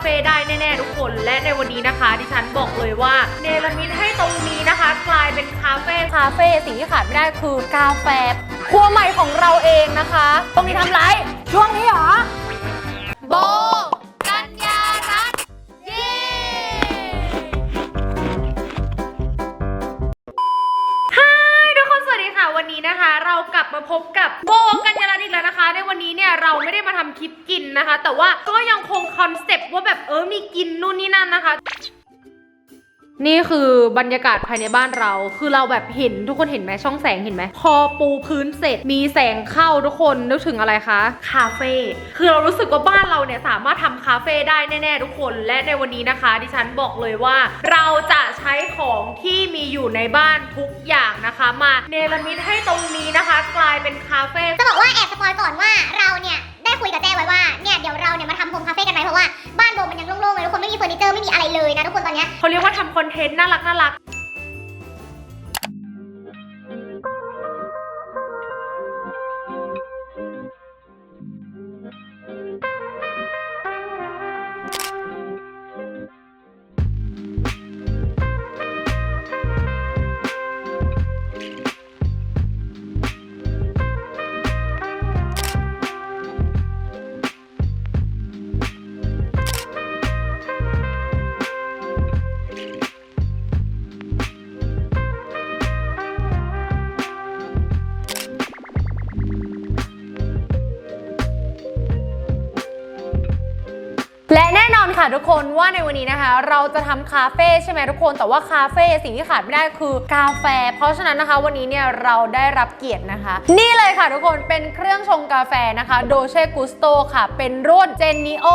เฟ่ได้แน่ๆทุกคน และในวันนี้นะคะ ดิฉันบอกเลยว่าเนรมิตให้ตรงนี้นะคะ กลายเป็นคาเฟ่คาเฟ่สิ่งที่ขาดไม่ได้คือกาแฟครัวใหม่ของเราเองนะคะ ตรงนี้ทำไรช่วงนี้เหรอโบกัญญารัตน์เย้ฮายทุกคนสวัสดีค่ะวันนี้นะคะ เรากลับมาพบ เนี่ยเราไม่ได้มาทำคลิปกินนะคะ แต่ว่าก็ยังคงคอนเซปต์ว่าแบบเออมีกินนู่นนี่นั่นนะคะ นี่คือบรรยากาศภายในบ้านเรา คือเราแบบเห็นทุกคนเห็นไหมช่องแสงเห็นไหม พอปูพื้นเสร็จมีแสงเข้าทุกคนนึกถึงอะไรคะ คาเฟ่ คือเรารู้สึกว่าบ้านเราเนี่ยสามารถทำคาเฟ่ได้แน่ๆทุกคน และในวันนี้นะคะ ดิฉันบอกเลยว่า เราจะใช้ของที่มีอยู่ในบ้านทุกอย่างนะคะ มาเนรมิตให้ตรงนี้นะคะ กลายเป็นคาเฟ่ จะบอกว่าแอบสปอยก่อนว่าเราเนี่ยได้ คุยกับแจ้ไว้ว่าเนี่ยเดี๋ยวเราเนี่ยมาทำโฮมคาเฟ่กันไหมเพราะว่าบ้านโบมันยังโล่งๆเลยทุกคนไม่มีเฟอร์นิเจอร์ไม่มีอะไรเลยนะทุกคนตอนเนี้ย เขาเรียกว่าทำคอนเทนต์น่ารักน่ารัก ค่ะทุกคนว่าในวันนี้นะคะ เราจะทำคาเฟ่ใช่ไหมทุกคนแต่ว่าคาเฟ่สิ่งที่ขาดไม่ได้คือกาแฟ เพราะฉะนั้นนะคะ วันนี้เนี่ยเราได้รับเกียรตินะคะ นี่เลยค่ะทุกคนเป็นเครื่องชงกาแฟนะคะโดเช่กุสโตค่ะ เป็นรุ่น Genio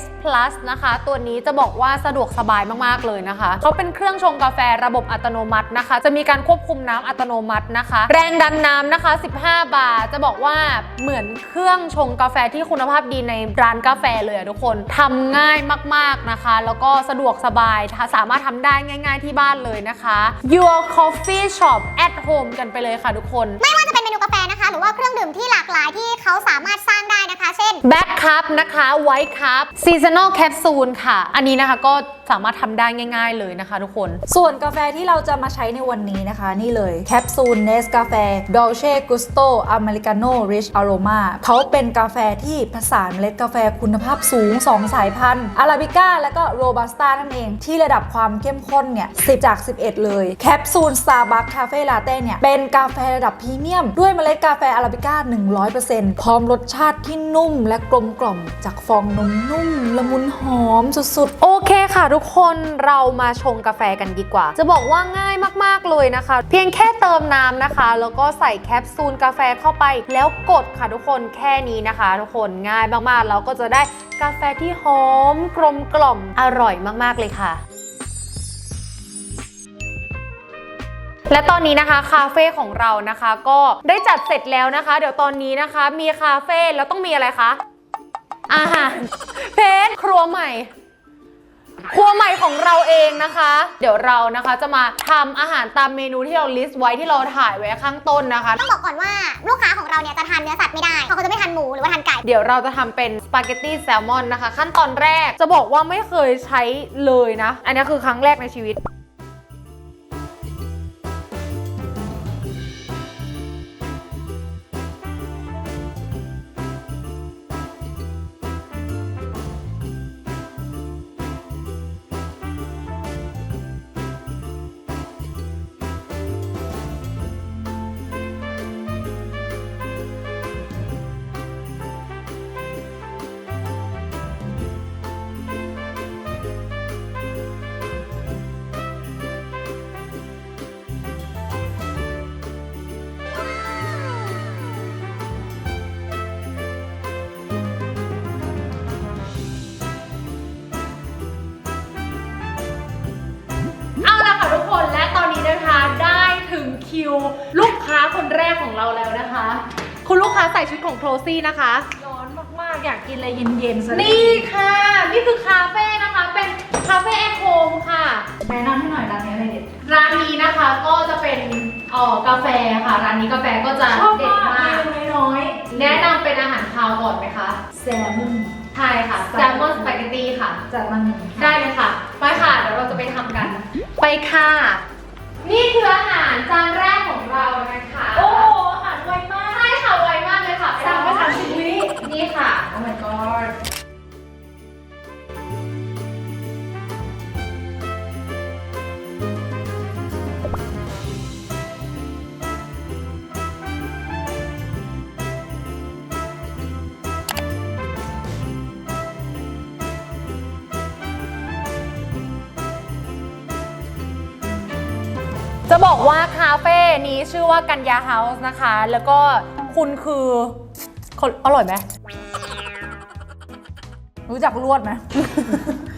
S Plus นะคะ ตัวนี้จะบอกว่าสะดวกสบายมากๆเลยนะคะเขาเป็นเครื่องชงกาแฟระบบอัตโนมัตินะคะ จะมีการควบคุมน้ำอัตโนมัตินะคะ แรงดันน้ำนะคะ 15 บาทจะบอกว่าเหมือนเครื่องชงกาแฟที่คุณภาพดีในร้านกาแฟเลยอะทุกคนทำง่ายมากๆนะคะ แล้วก็สะดวกสบายถ้าสามารถทำได้ง่าย ๆที่บ้านเลยนะคะ Your Coffee Shop at Home กันไปเลยค่ะทุกคน ไม่ว่าจะเป็นเมนูกาแฟนะคะ หรือว่าเครื่องดื่มที่หลากหลายที่เขาสามารถสร้างได้นะคะ เช่น Black Cup นะคะ White Cup Seasonal Capsule ค่ะ อันนี้นะคะก็ สามารถทำได้ง่าย ๆเลยนะคะทุกคน ส่วนกาแฟที่เราจะมาใช้ในวันนี้นะคะ นี่เลยแคปซูลเนสกาแฟ Dolce Gusto Americano Rich Aroma เขาเป็นกาแฟที่ผสานเมล็ดกาแฟคุณภาพสูง 2 สายพันธุ์อาราบิก้าและก็โรบัสต้านั่นเอง ที่ระดับความเข้มข้นเนี่ย10 จาก 11 เลย แคปซูล Starbucks Cafe Latte เนี่ยเป็นกาแฟระดับพรีเมียม ด้วยเมล็ดกาแฟอาราบิก้า 100%พร้อมรสชาติที่นุ่มและกลมกล่อมจากฟองนมนุ่มละมุนหอมสุดๆ โอเคค่ะทุกุกคนเรามาชงกาแฟกันดีกว่า จะบอกว่าง่ายมากๆเลยนะคะ เพียงแค่เติมน้ำนะคะ แล้วก็ใส่แคปซูลกาแฟเข้าไป แล้วกดค่ะทุกคนแค่นี้นะคะ ทุกคนง่ายมากๆแล้วก็จะได้กาแฟที่หอมกลมกล่อมอร่อยมากๆเลยค่ะและตอนนี้นะคะคาเฟ่ของเรานะคะก็ได้จัดเสร็จแล้วนะคะ เดี๋ยวตอนนี้นะคะ มีคาเฟ่แล้วต้องมีอะไรคะอาหารเพจครัวใหม่ ครัวใหม่ของเราเองนะคะ เดี๋ยวเรานะคะจะมาทำอาหารตามเมนูที่เราลิสต์ไว้ที่เราถ่ายไว้ข้างต้นนะคะ ต้องบอกก่อนว่าลูกค้าของเราเนี่ยจะทานเนื้อสัตว์ไม่ได้เพราะเขาจะไม่ทานหมูหรือว่าทานไก่ เดี๋ยวเราจะทำเป็นสปาเกตตี้แซลมอนนะคะ ขั้นตอนแรกจะบอกว่าไม่เคยใช้เลยนะ อันนี้คือครั้งแรกในชีวิต คิว ลูกค้าคนแรกของเราแล้วนะคะ คุณลูกค้าใส่ชุดของโครซี่นะคะ ร้อนมากๆ อยากกินอะไรเย็นๆซะนี่ค่ะ นี่คือคาเฟ่นะคะ เป็นคาเฟ่แอทโฮมค่ะ แนะนำให้หน่อยร้านนี้อะไรเด็ด ร้านนี้นะคะก็จะเป็นเอ่อกาแฟค่ะ ร้านนี้กาแฟก็จะชอบเด็ดมากมาก เมนูน้อยแนะนำเป็นอาหารคาวก่อนไหมคะ ๆแซลมอนใช่ค่ะ แซลมอนสปาเกตตี้ค่ะ จัดมันได้เลยค่ะ จะบอกว่าคาเฟ่นี้ชื่อว่ากัญญาเฮาส์นะคะ แล้วก็คุณคือคนอร่อยไหม รู้จักลวดไหม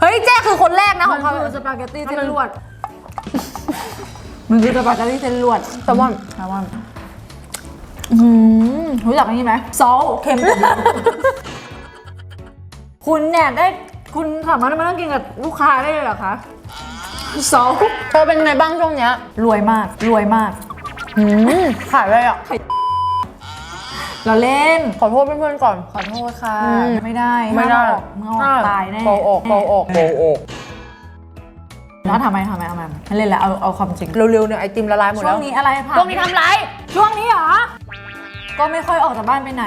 เฮ้ยแจ้คือคนแรกนะขมัอนงเขาคือสปาเกตตี้เส้นลวด มันคือสปาเกตตี้เส้นลวดแซลมอนแซลมอนอืมรู้จักอันนี้ไหมซอสเค็มกว่าเดิมคุณเนี่ยได้คุณสามารถมานั่งกินกับลูกค้าได้เลยเหรอคะ ซอสเธอเป็นไงบ้างช่วงเนี้ยรวยมาก รวยมากอืมขายอะไรอะ เราเล่น ขอโทษเพื่อนๆก่อน ขอโทษค่ะ อืมไม่ได้ไม่ได้ ห้าออกมึงเอาออกตายแน่โกออกโกออกโกออก แล้วทำไมทำไมทำไมไม่เล่นแล้วเอาเอาความจริง เร็วๆเนี่ยไอติมละลายหมดช่แล้ววงนี้อะไรผ่านช่วงนี้ทำไร ช่วงนี้เหรอ ก็ไม่ค่อยออกจากบ้านไปไหน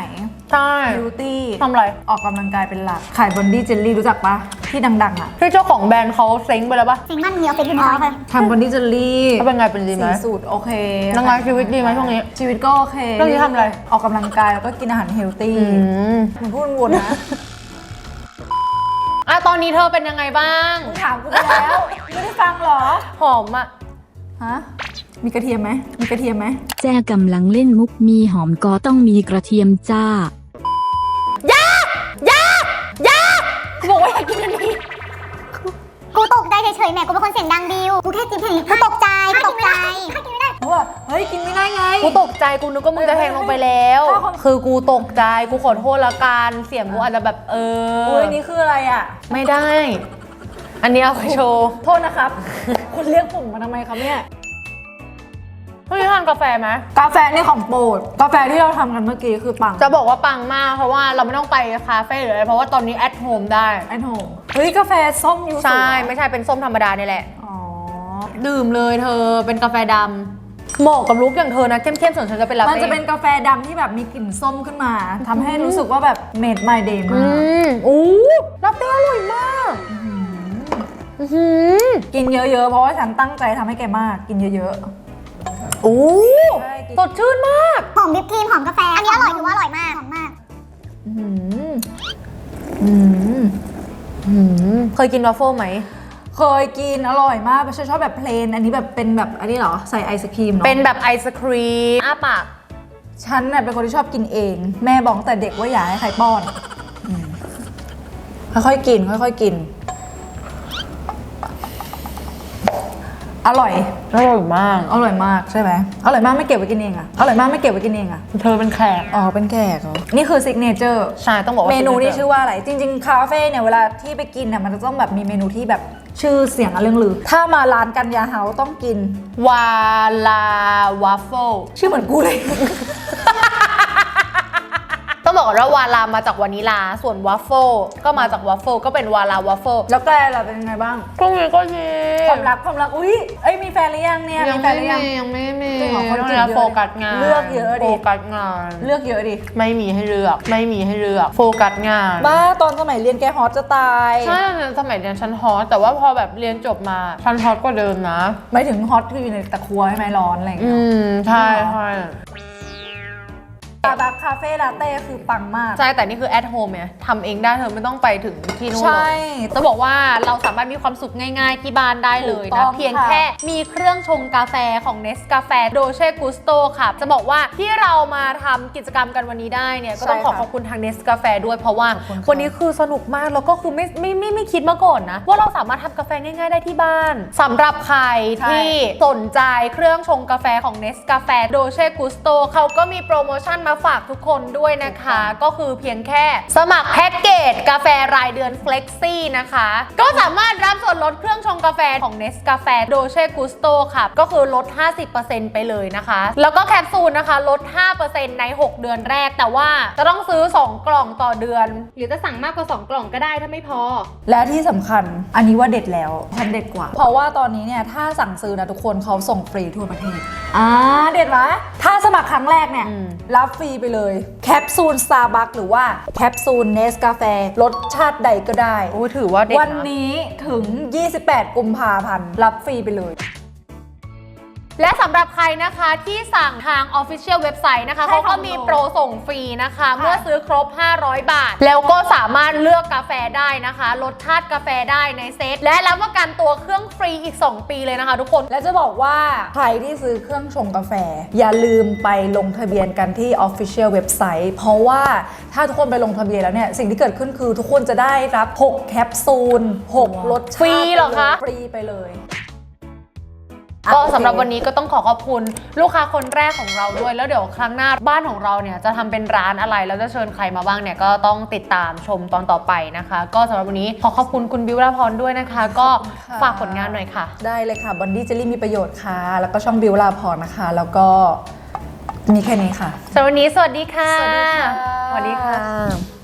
ใช่บิวตี้ทำไร ออกกำลังกายเป็นหลัก ขายบอนดี้เจลลี่รู้จักปะที่ดังๆอะที่เจ้าของแบรนด์เขาเซ้งไปแล้วปะสิงมันเหนียวเป็นน้อยเลยทำบอนดี้เจลลี่เขาเป็นไงเป็นดีไหมสีสูตรโอเคยังไงชีวิตดีไหมช่วงนี้ ชีวิตก็โอเคช่วงนี้ทำอะไร ออกกำลังกายแล้วก็กินอาหารเฮลตี้อืมมันพูดวนนะอะตอนนี้เธอเป็นยังไงบ้างมึงถามกูไปแล้ว ไม่ได้ฟังเหรอ หอมอะ ฮะ มีกระเทียมไหม มีกระเทียมไหม แจ้กำลังเล่นมุกมีหอมก็ต้องมีกระเทียมจ้า บอกว่าอยากกินอันนี้กูตกใจเฉยๆแหม่กูเป็นคนเสียงดังบิว กูแค่กินแค่นี้กูตกใจกูตกใจกินไม่ได้เพราะว่าเฮ้ย กินไม่ได้ไง กูตกใจกูนึกว่ามึงจะแทงลงไปแล้วถ้าเขาคือกูตกใจกูขอโทษละกันเสียงกูอาจจะแบบเอออุ้ยนี่คืออะไรอะ ไม่ได้ อันนี้เอาไปโชว์โทษนะครับ คุณเรียกผมมาทำไมครับเนี่ยเฮ้ยทานกาแฟไหมกาแฟนี่ของโปรดกาแฟที่เราทำกันเมื่อกี้คือปังจะบอกว่าปังมากเพราะว่าเราไม่ต้องไปคาเฟ่หรืออะไรเพราะว่าตอนนี้แอ h โฮมได้ไอ้โหเฮ้ยกาแฟส้มยูสุใช่ไม่ใช่เป็นส้มธรรมดานี่แหละอ๋อดื่มเลยเธอเป็นกาแฟดำเหมาะกับลุคอย่างเธอนะเข้มๆส่วนฉันจะเป็นลามันเต้จะเป็นกาแฟดำที่แบบมีกลิ่นส้มขึ้นมาทำให้รู้สึกว่าแบบ made my day อืมากมอู้ลาเต้อร่อยมากอื้อ หือกินเยอะๆ เพราะว่าฉันตั้งใจทำให้แกมาก กินเยอะอู้ใช่กินสดชื่นมากหอมวิปครีมหอมกาแฟ อันนี้อร่อยถือว่าอร่อยมากหอมมากๆอื้อหืออืมอืมเคยกินวอฟเฟิลไหม เคยกินอร่อยมากฉันชอบแบบเพลน อันนี้แบบเป็นแบบอันนี้เหรอ ใส่ไอศครีมเหรอเป็นแบบไอศครีมอ้าปาก ฉันน่ะเป็นคนที่ชอบกินเอง แม่บอกตั้งแต่เด็กว่าอย่าให้ใครป้อนอืมค่อยๆกิน ค่อยๆกิน อร่อย อร่อยมาก อร่อยมากใช่ไหมอร่อยมากไม่เก็บไว้กินเองอะอร่อยมากไม่เก็บไว้กินเองอะเธอเป็นแขกอ๋อเป็นแขกเหรอนี่คือซิกเนเจอร์ใช่ต้องบอกว่าเมนูนี่ signature ชื่อว่าอะไร จริง ๆ คาเฟ่เนี่ยเวลาที่ไปกินเนี่ยมันจะต้องแบบมีเมนูที่แบบชื่อเสียงอะเรื่องลือ ถ้ามาร้านกันยาเฮาต้องกินวาลาวาฟเฟิลชื่อเหมือนกูเลยต้อง บอกก่อนว่าวาลามาจากวานิลา ส่วนวาฟเฟิลก็มาจากวาฟเฟิลก็เป็นวาลาวาฟเฟิลแล้วแกล่ะเป็นยังไงบ้าง ก็มีก็มีความรักความรัก อุ้ยเอ้ยมีแฟนหรือยังเนี่ยยังมีแฟไม่นหรือยังมียังไม่มีจริงเหรอคนต้องจีบนะเยอะโฟกัสงานเลือกเยอะดิ โฟกัสงาน เลือกเยอะดิ ไม่มีให้เลือก ไม่มีให้เลือก โฟกัสงาน บ้าตอนสมัยเรียนแกฮอตจะตายใช่สมัยเรียนชั้นฮอตแต่ว่าพอแบบเรียนจบมาชั้นฮอตกว่าเดิมนะไม่ถึงฮอตคืออยู่ในตะครัวใช่ไหมร้อนอะไรอย่างอืเงี้ย ม ใช่ใช่สตาร์บัคคาเฟ่ลาเต้คือปังมาก ใช่ แต่นี่คือ at home ไงทำเองได้เธอไม่ต้องไปถึงที่นู่นหรอกใช่ จะบอกว่าเราสามารถมีความสุขง่ายๆ ที่บ้านได้เลยถูกต้นะ องเพียงค่ะ แค่มีเครื่องชงกาแฟของ n e s กาแฟโดเช่กุสโตค่ะ จะบอกว่าที่เรามาทำกิจกรรมกันวันนี้ได้เนี่ย ก็ต้องขอขอบคุณทาง n e s กาแฟด้วยเพราะว่า ขอบคุณค่ะ วันนี้คือสนุกมาก แล้วก็คือไม่ไม่ไม่ไม่คิดมาก่อนนะ ว่าเราสามารถทำกาแฟง่ายๆได้ที่บ้านสำหรับใครที่สนใจเครื่องชงกาแฟของ n e s กาแฟโดเช่กุสโตเขาก็มีโปรโมชั่นมาฝากทุกคนด้วยนะคะ ก็คือเพียงแค่สมัครแพ็กเกจกาแฟรายเดือน Flexi นะคะ ก็สามารถรับส่วนลดเครื่องชงกาแฟของ n e s c a f e Dolce Gusto ค่ะ ก็คือลด 50%ไปเลยนะคะ แล้วก็แคปซูลนะคะ ลด 5%ใน 6 เดือนแรก แต่ว่าจะต้องซื้อ 2 กล่องต่อเดือน หรือจะสั่งมากกว่า 2 กล่องก็ได้ถ้าไม่พอ และที่สำคัญอันนี้ว่าเด็ดแล้วฉันเด็ดกว่า เพราะว่าตอนนี้เนี่ยถ้าสั่งซื้อนะทุกคนเขาส่งฟรีทั่วประเทศ อ่าเด็ดไหมถ้าสมัครครั้งแรกเนี่ยอืมรับฟรีไปเลย แคปซูล Starbucks หรือว่าแคปซูลเนสกาแฟรสชาติใดก็ได้ โอ้ถือว่าเด็ดวันนะ นี้ถึง 28 กุมภาพันธ์ รับฟรีไปเลย และสำหรับใครนะคะที่สั่งทาง Official เว็บไซต์นะคะใช่เขาก็ค่ะมีโปรส่งฟรีนะคะ เมื่อซื้อครบ 500 บาท แล้วก็สามารถเลือกกาแฟได้นะคะรสชาติกาแฟได้ในเซต และรับประกันตัวเครื่องฟรีอีก 2 ปีเลยนะคะทุกคน และจะบอกว่าใครที่ซื้อเครื่องชงกาแฟ อย่าลืมไปลงทะเบียนกันที่ Official เว็บไซต์เพราะว่าถ้าทุกคนไปลงทะเบียนแล้วเนี่ย สิ่งที่เกิดขึ้นคือทุกคนจะได้รับ 6 แคปซูล 6 รสชาติฟรีเหรอคะ ฟรีไปเลย ก็สำหรับวันนี้ก็ต้องขอขอบคุณลูกค้าคนแรกของเราด้วย แล้วเดี๋ยวครั้งหน้าบ้านของเราเนี่ยจะทำเป็นร้านอะไรแล้วจะเชิญใครมาบ้างเนี่ยก็ต้องติดตามชมตอนต่อไปนะคะ ก็สำหรับวันนี้ขอขอบคุณคุณบิวลาพรด้วยนะคะ ก็ขอบคุณค่ะฝากผลงานหน่อยค่ะ ได้เลยค่ะบอนดี้เจลลี่มีประโยชน์ค่ะ แล้วก็ช่องบิวลาพรนะคะ แล้วก็มีแค่นี้ค่ะ สำหรับวันนี้สวัสดีค่ะ สวัสดีค่ะ สวัสดีค่ะ